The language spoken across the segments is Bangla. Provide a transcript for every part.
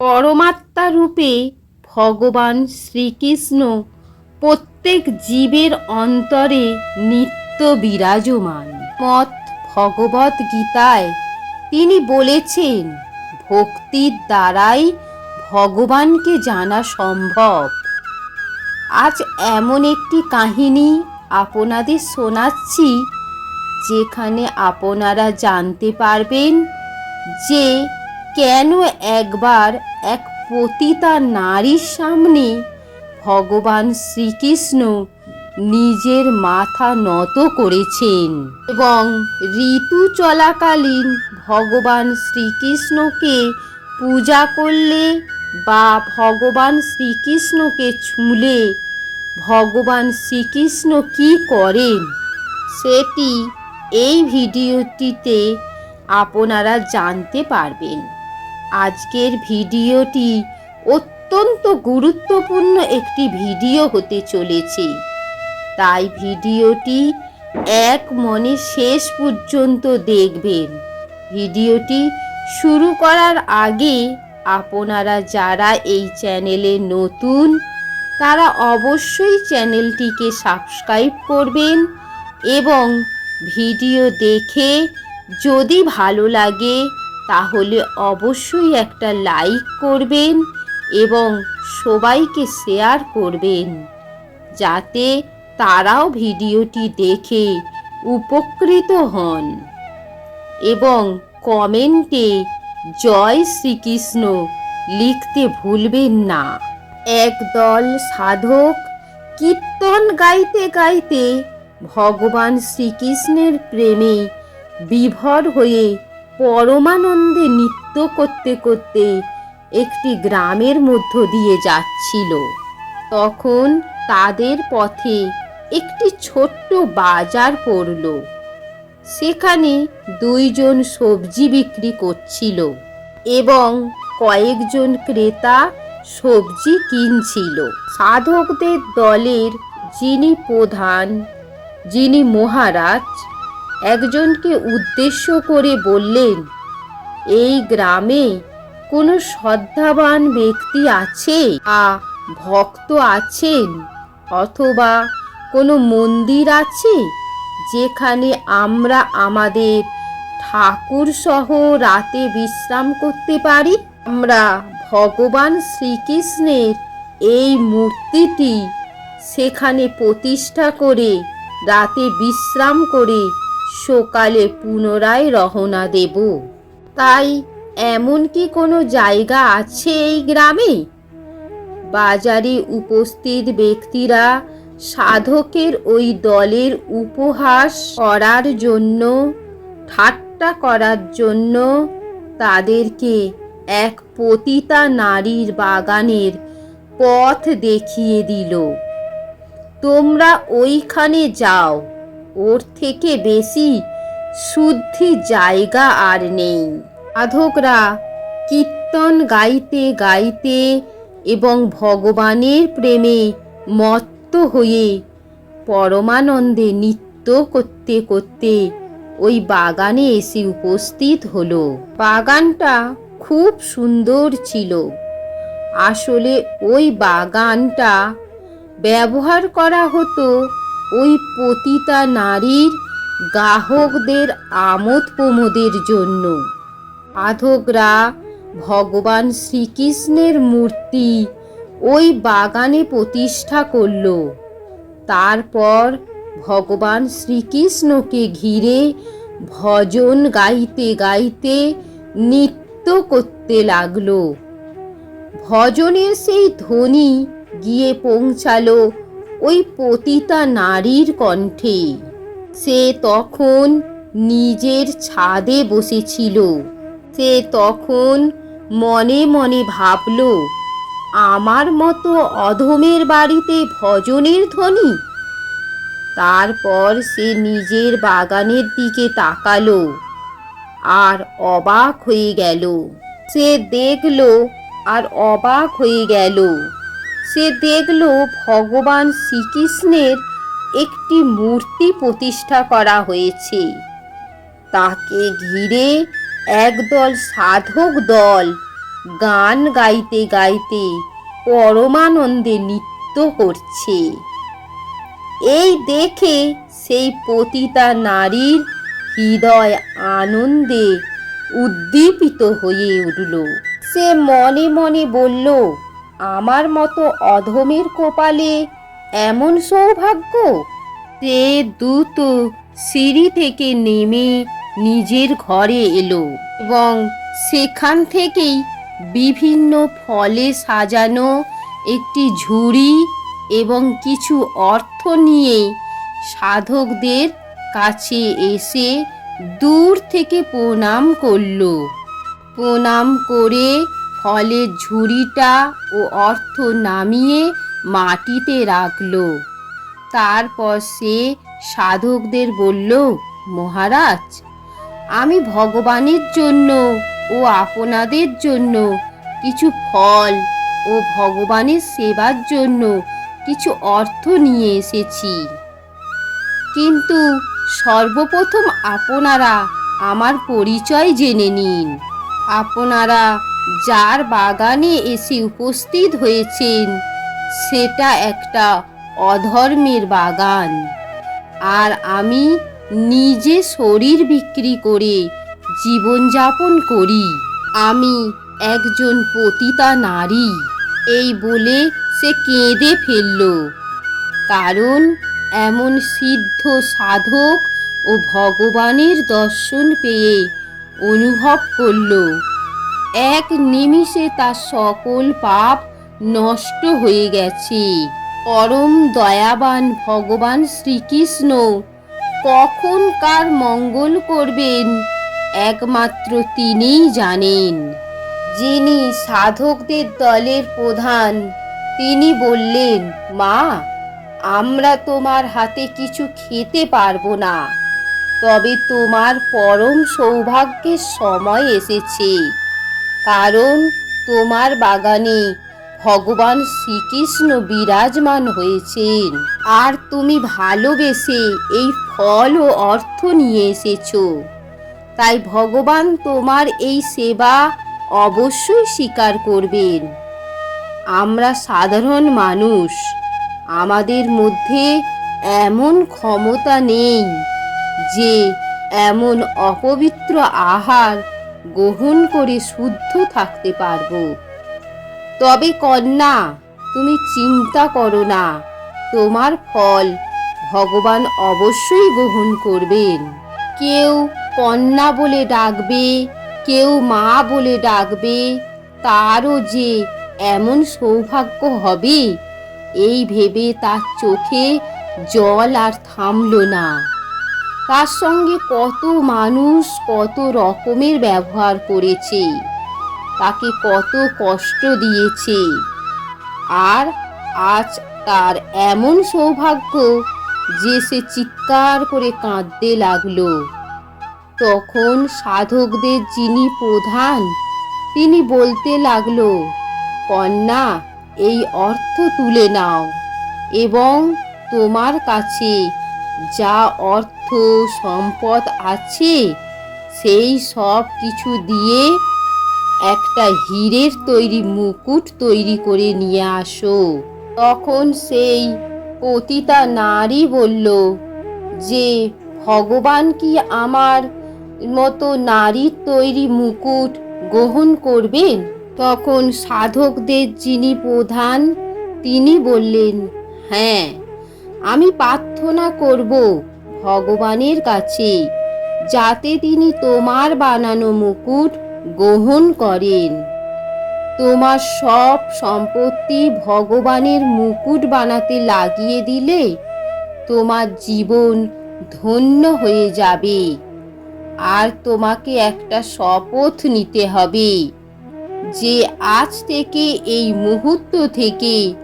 পরমাত্মা রূপে ভগবান শ্রীকৃষ্ণ প্রত্যেক জীবের অন্তরে নিত্য বিরাজমান। মত ভগবত গীতায় তিনি বলেছেন, ভক্তির দ্বারাই ভগবানকে জানা সম্ভব। আজ এমন একটি কাহিনী আপনাদের শোনাচ্ছি, যেখানে আপনারা জানতে পারবেন যে কেন একবার এক পতিতা নারীর সামনে ভগবান শ্রীকৃষ্ণ নিজের মাথা নত করেছেন? এবং ঋতু চলাকালীন ভগবান শ্রীকৃষ্ণকে পূজা করলে বা ভগবান শ্রীকৃষ্ণকে ছুঁলে ভগবান শ্রীকৃষ্ণ কি করেন? সেটি এই ভিডিওটিতে আপনারা জানতে পারবেন। আজকের ভিডিওটি অত্যন্ত গুরুত্বপূর্ণ একটি ভিডিও হতে চলেছে। তাই ভিডিওটি এক মনে শেষ পর্যন্ত দেখবেন। ভিডিওটি শুরু করার আগে আপনারা যারা এই চ্যানেলে নতুন, তারা অবশ্যই চ্যানেলটিকে সাবস্ক্রাইব করবেন এবং ভিডিও দেখে যদি ভালো লাগে তাহলে অবশ্যই একটা লাইক করবেন এবং সবাইকে শেয়ার করবেন, যাতে তারাও ভিডিওটি দেখে উপকৃত হন। এবং কমেন্টে জয় শ্রীকৃষ্ণ লিখতে ভুলবেন না। একদল সাধক কীর্তন গাইতে গাইতে ভগবান শ্রীকৃষ্ণের প্রেমে বিভর হয়ে পরমানন্দে নৃত্য করতে করতে একটি গ্রামের মধ্য দিয়ে যাচ্ছিল। তখন তাদের পথে একটি ছোট্ট বাজার পড়ল। সেখানে দুইজন সবজি বিক্রি করছিল এবং কয়েকজন ক্রেতা সবজি কিনছিল। সাধকদের দলের যিনি প্রধান, যিনি মহারাজ একজনকে উদ্দেশ্য করে বললেন, এই গ্রামে কোনো শ্রদ্ধাবান ব্যক্তি আছে? আ, ভক্ত আছেন? অথবা কোনো মন্দির আছে? যেখানে আমরা আমাদের ঠাকুর সহ রাতে বিশ্রাম করতে পারি? আমরা ভগবান শ্রীকৃষ্ণের এই মূর্তিটি সেখানে প্রতিষ্ঠা করে রাতে বিশ্রাম করে সকালে পুনরায় রওনা দেব। তাই এমন কি কোনো জায়গা আছে এই গ্রামে? বাজারে উপস্থিত ব্যক্তিরা সাধকের ওই দলের উপহাস করার জন্য, ঠাট্টা করার জন্য তাদেরকে এক পতিতা নারীর বাগানের পথ দেখিয়ে দিল। তোমরা ওইখানে যাও। ওর থেকে বেশি শুদ্ধি জায়গা আর নেই। সাধকরা কীর্তন গাইতে গাইতে এবং ভগবানের প্রেমে মত্ত হয়ে পরমানন্দে নৃত্য করতে করতে ওই বাগানে এসে উপস্থিত হলো। বাগানটা খুব সুন্দর ছিল। আসলে ওই বাগানটা ব্যবহার করা হতো ওই পতিতা নারীর গ্রাহকদের আমোদ প্রমোদের জন্য। সাধকরা ভগবান শ্রীকৃষ্ণের মূর্তি ওই বাগানে প্রতিষ্ঠা করল। তারপর ভগবান শ্রীকৃষ্ণকে ঘিরে ভজন গাইতে গাইতে নৃত্য করতে লাগল। ভজনের সেই ধ্বনি গিয়ে পৌঁছালো ওই পতিতা নারীর কণ্ঠে। সে তখন নিজের ছাদে বসেছিল। সে তখন মনে মনে ভাবল, আমার মতো অধমের বাড়িতে ভজনের ধ্বনি? তারপর সে নিজের বাগানের দিকে তাকালো আর অবাক হয়ে গেল। সে দেখল আর অবাক হয়ে গেল। সে দেখল ভগবান শ্রীকৃষ্ণের একটি মূর্তি প্রতিষ্ঠা করা হয়েছে। তাকে ঘিরে একদল সাধক দল গান গাইতে গাইতে পরমানন্দে নৃত্য করছে। এই দেখে সেই পতিতা নারীর হৃদয় আনন্দে উদ্দীপিত হয়ে উঠল। সে মনে মনে বলল আমার মতো অধমের কপালে এমন সৌভাগ্য? সে দ্রুত সিঁড়ি থেকে নেমে নিজের ঘরে এলো এবং সেখান থেকেই বিভিন্ন ফলে সাজানো একটি ঝুড়ি এবং কিছু অর্থ নিয়ে সাধকদের কাছে এসে দূর থেকে প্রণাম করল। প্রণাম করে ফলের ঝুড়িটা ও অর্থ নামিয়ে মাটিতে রাখল। তারপর সে সাধকদের বলল, মহারাজ, আমি ভগবানের জন্য ও আপনাদের জন্য কিছু ফল ও ভগবানের সেবার জন্য কিছু অর্থ নিয়ে এসেছি। কিন্তু সর্বপ্রথম আপনারা আমার পরিচয় জেনে নিন। আপনারা যার বাগানে এসে উপস্থিত হয়েছেন, সেটা একটা অধর্মের বাগান। আর আমি নিজে শরীর বিক্রি করে জীবনযাপন করি। আমি একজন পতিতা নারী, এই বলে সে কেঁদে ফেলল। কারণ এমন সিদ্ধ সাধক ও ভগবানের দর্শন পেয়ে অনুভব করল। এক নিমিষে তার সকল পাপ নষ্ট হয়ে গেছে। পরম দয়াবান ভগবান শ্রীকৃষ্ণ, কখন কার মঙ্গল করবেন একমাত্র তিনিই জানেন। যিনি সাধকদের দলের প্রধান, তিনি বললেন, মা, আমরা তোমার হাতে কিছু খেতে পারব না। তবে তোমার পরম সৌভাগ্যের সময় এসেছে। কারণ তোমার বাগানে ভগবান শ্রীকৃষ্ণ বিরাজমান হয়েছেন। আর তুমি ভালোবেসে এই ফল ও অর্থ নিয়ে এসেছ। তাই ভগবান তোমার এই সেবা অবশ্যই স্বীকার করবেন। আমরা সাধারণ মানুষ, আমাদের মধ্যে এমন ক্ষমতা নেই যে এমন অপবিত্র আহার গ্রহণ করে শুদ্ধ থাকতে পারব। তবে কন্যা, তুমি চিন্তা করো না। তোমার ফল ভগবান অবশ্যই গ্রহণ করবেন। কেউ কন্যা বলে ডাকবে, কেউ মা বলে ডাকবে, তারও যে এমন সৌভাগ্য হবে, এই ভেবে তার চোখে জল আর থামল না। তার সঙ্গে কত মানুষ কত রকমের ব্যবহার করেছে। তাকে কত কষ্ট দিয়েছে। আর আজ তার এমন সৌভাগ্য যে সে চিৎকার করে কাঁদতে লাগল। তখন সাধকদের যিনি প্রধান, তিনি বলতে লাগল, কন্যা, এই অর্থ তুলে নাও এবং তোমার কাছে যা অর্থ সম্পদ আছে, সেই সব কিছু দিয়ে একটা হীরের তৈরি মুকুট তৈরি করে নিয়ে আসো। তখন সেই পতিতা নারী বলল, যে ভগবান কি আমার মতো নারীর তৈরি মুকুট গ্রহণ করবেন? তখন সাধকদের যিনি প্রধান, তিনি বললেন হ্যাঁ আমি প্রার্থনা করব ভগবানের কাছে, যাতে তিনি তোমার বানানো মুকুট গ্রহণ করেন। তোমার সব সম্পত্তি ভগবানের মুকুট বানাতে লাগিয়ে দিলে তোমার জীবন ধন্য হয়ে যাবে। আর তোমাকে একটা শপথ নিতে হবে যে আজ থেকে এই মুহূর্ত থেকে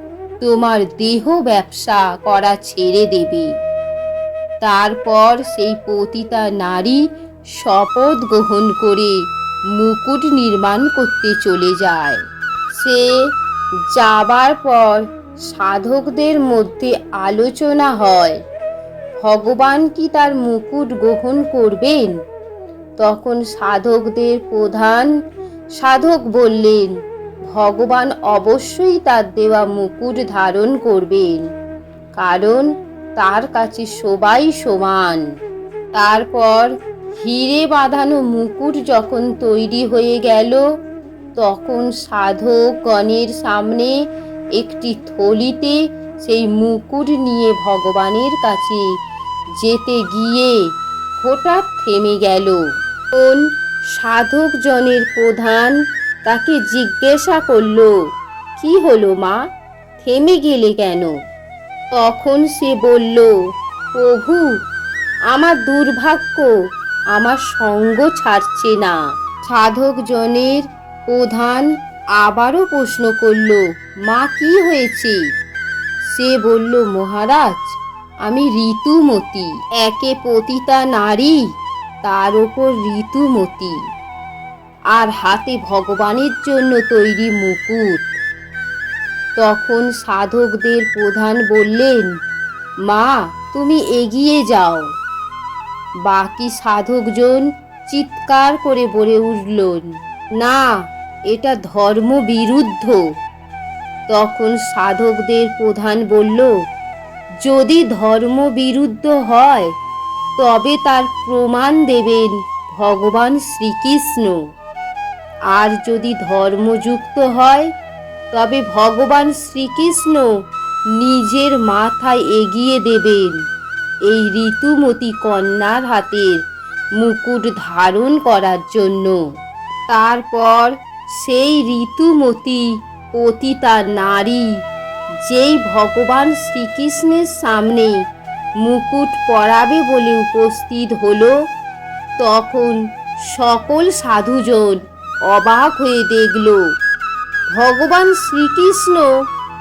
তোমার দেহ ব্যবসা করা ছেড়ে দেবে। তারপর সেই পতিতা নারী শপথ গ্রহণ করে মুকুট নির্মাণ করতে চলে যায়। সে যাবার পর সাধকদের মধ্যে আলোচনা হয়, ভগবান কি তার মুকুট গ্রহণ করবেন? তখন সাধকদের প্রধান সাধক বললেন ভগবান অবশ্যই তার দেওয়া মুকুট ধারণ করবেন। কারণ তার কাছে সবাই সমান। তারপর হিরে বাঁধানো মুকুট যখন তৈরি হয়ে গেল, তখন সাধক গণের সামনে একটি থলিতে সেই মুকুট নিয়ে ভগবানের কাছে যেতে গিয়ে হঠাৎ থেমে গেল। কোন সাধক জনের প্রধান তাকে জিজ্ঞাসা করল, কি হলো মা? থেমে গেলে কেন? তখন সে বলল, প্রভু, আমার দুর্ভাগ্য, আমার সঙ্গ ছাড়ছে না। সাধক জনের প্রধান আবারও প্রশ্ন করল, মা, কি হয়েছে? সে বলল, মহারাজ, আমি ঋতুমতি, একে পতিতা নারী, তার ওপর ঋতুমতি। আর হাতে ভগবানের জন্য তৈরি মুকুট। তখন সাধকদের প্রধান বললেন, মা, তুমি এগিয়ে যাও। বাকি সাধকজন চিৎকার করে বলে উঠলেন, না, এটা ধর্ম বিরুদ্ধ তখন সাধকদের প্রধান বলল, যদি ধর্ম বিরুদ্ধ হয়, তবে তার প্রমাণ দেবেন ভগবান শ্রীকৃষ্ণ। আর যদি ধর্মযুক্ত হয়, তবে ভগবান শ্রীকৃষ্ণ নিজের মাথায় এগিয়ে দেবেন। এই ঋতুমতি কন্যার হাতের মুকুট ধারণ করার জন্য। তারপর সেই ঋতুমতি পতিতা নারী, যেই ভগবান শ্রীকৃষ্ণের সামনে মুকুট পরাবে বলে উপস্থিত হলো, তখন সকল সাধুজন অবাক হয়ে দেখল, ভগবান শ্রীকৃষ্ণ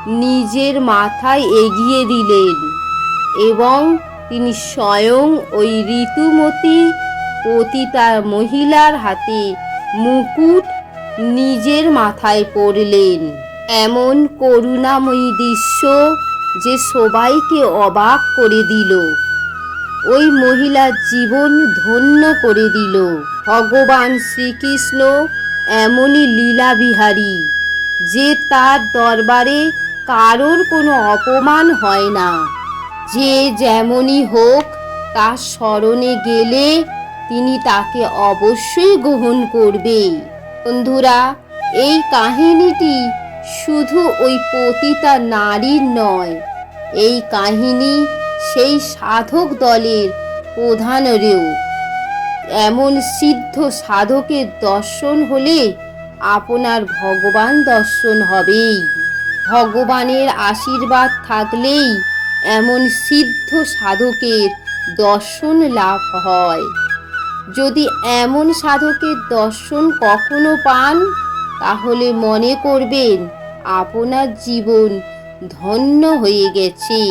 নিজের মাথায় এগিয়ে দিলেন এবং তিনি স্বয়ং ওই ঋতুমতি পতিতা মহিলার হাতে মুকুট নিজের মাথায় পড়লেন এমন করুণাময়ী দৃশ্য যে সবাইকে অবাক করে দিল। ওই মহিলার জীবন ধন্য করে দিল। ভগবান শ্রীকৃষ্ণ এমনই লীলাবিহারী, যে তার দরবারে কারোর কোনো অপমান হয় না। যে যেমনই হোক, তার স্মরণে গেলে তিনি তাকে অবশ্যই গ্রহণ করবে। বন্ধুরা, এই কাহিনীটি শুধু ওই পতিতা নারীর নয়, এই কাহিনী সেই সাধক দলের প্রধানেরও। এমন সিদ্ধ সাধকের দর্শন হলে আপনার ভগবান দর্শন হবেই। ভগবানের আশীর্বাদ থাকলেই এমন সিদ্ধ সাধকের দর্শন লাভ হয়। যদি এমন সাধকের দর্শন কখনো পান, তাহলে মনে করবেন আপনার জীবন ধন্য হয়ে গেছে।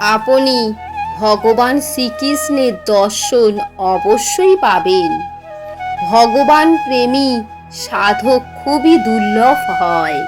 আপনি ভগবান শ্রীকৃষ্ণের দর্শন অবশ্যই পাবেন। ভগবান প্রেমী সাধক খুবই দুর্লভ হয়।